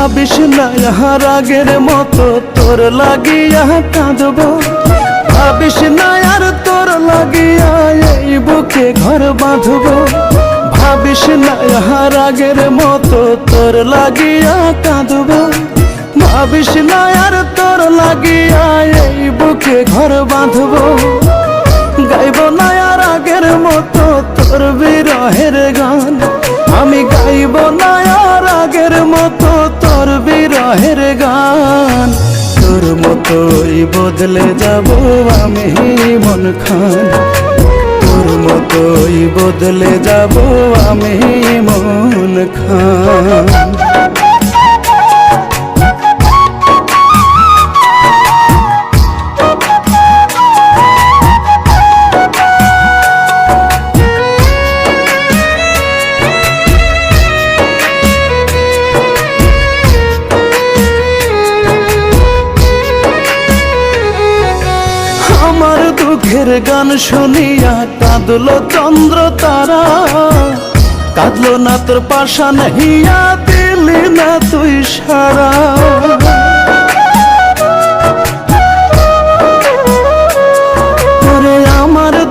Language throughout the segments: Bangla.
ভাবিস না ইহার আগের মতো, তোর লাগিয়া কাঁদব। ভাবিস না আর তোর লাগিয়া এই বুকে ঘর বাঁধব। ভাবিস না ইহার আগের মতো, তোর লাগিয়া কাঁদব। ভাবিস না আর তোর লাগিয়া এই বুকে ঘর বাঁধব। গাইব না আর আগের মতো তোর বিরহের গান। আমি গাইব না আর আগের মতো তোর বিরহের গান। তোর মতোই বদলে যাব আমি মন খান। তোর মতোই বদলে যাব আমি মন খান। দুঃখের গান শুনিয়া কাঁদলো চন্দ্র তারা। কাঁদলো না তোর পাশান হিয়া দিলি না তুই সারা।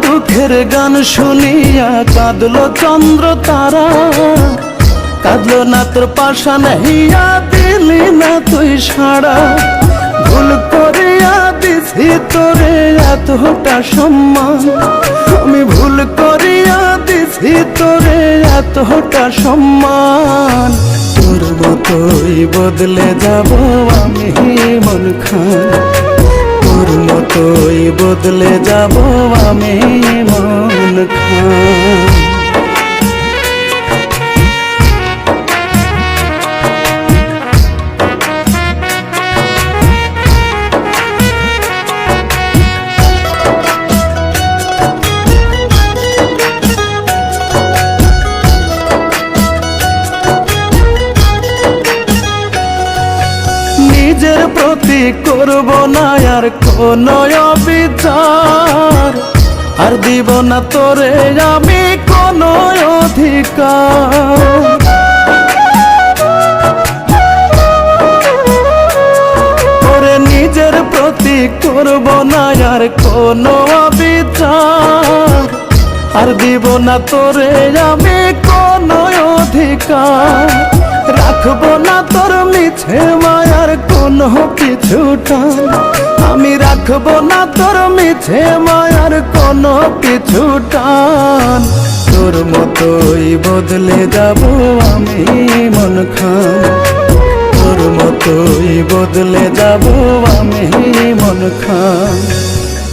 দুঃখের গান শুনিয়া কাঁদলো চন্দ্র তারা। কাঁদলো না তোর পাশান হিয়া দিলি না তুই সারা। ভুল দিছি তোরে এতটা সম্মান, আমি ভুল করিয়া দিছি তোরে এতটা সম্মান। তোর মতোই বদলে যাব আমি মন খান। তোর মতোই বদলে যাব আমি মন খান। নিজের প্রতি করব না আর কোন বিচার আর দিব না তোরে আমি কোন অধিকার। করব না আর কোন বিচার আর দিব না তোরে আমি কোন অধিকার। রাখব না তোর মিছে মায়ার কোনো কিছুটা। আমি রাখব না তোর মিছে মায়ার কোনো কিছুটান তোর মতোই বদলে যাব আমি মন খান তোর মতোই বদলে যাব আমি মন খান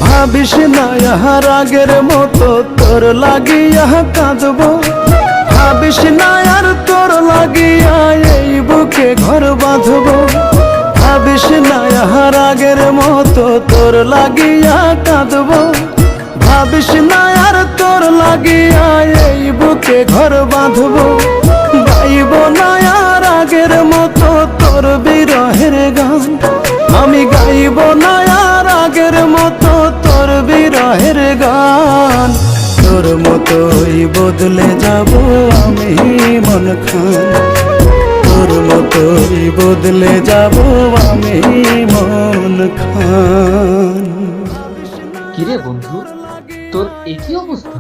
ভাবিস না ইহার আগের মতো তোর লাগিয়া কাঁদব। ভাবিস না আর তোর না ইহার আগের মতো তোর লাগিয়া কাঁদব। ভাবিস না আর তোর লাগিয়া এই বুকে ঘর বাঁধব। গাইব না আর আগের মতো তোর বিরহের গান। আমি গাইব না আর আগের মতো তোর বিরহের গান। তোর মতোই বদলে যাব আমি মন খান। তোর মতোই বদলে যাব আমি মন খান। কিরে বন্ধু, তোর একই অবস্থা?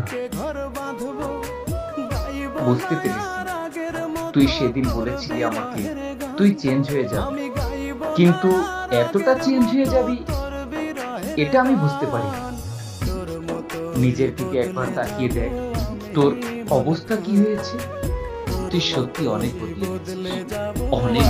বুঝতে পেরেছি। তুই সেদিন বলেছিলি আমাকে তুই চেঞ্জ হয়ে যাবি। কিন্তু এতটা চেঞ্জ হয়ে যাবি, এটা আমি বুঝতে পারি নিজের দিকে একবার তাকিয়ে দেখ, তোর অবস্থা কি হয়েছে? তুই সত্যি অনেক বদলে। অনেক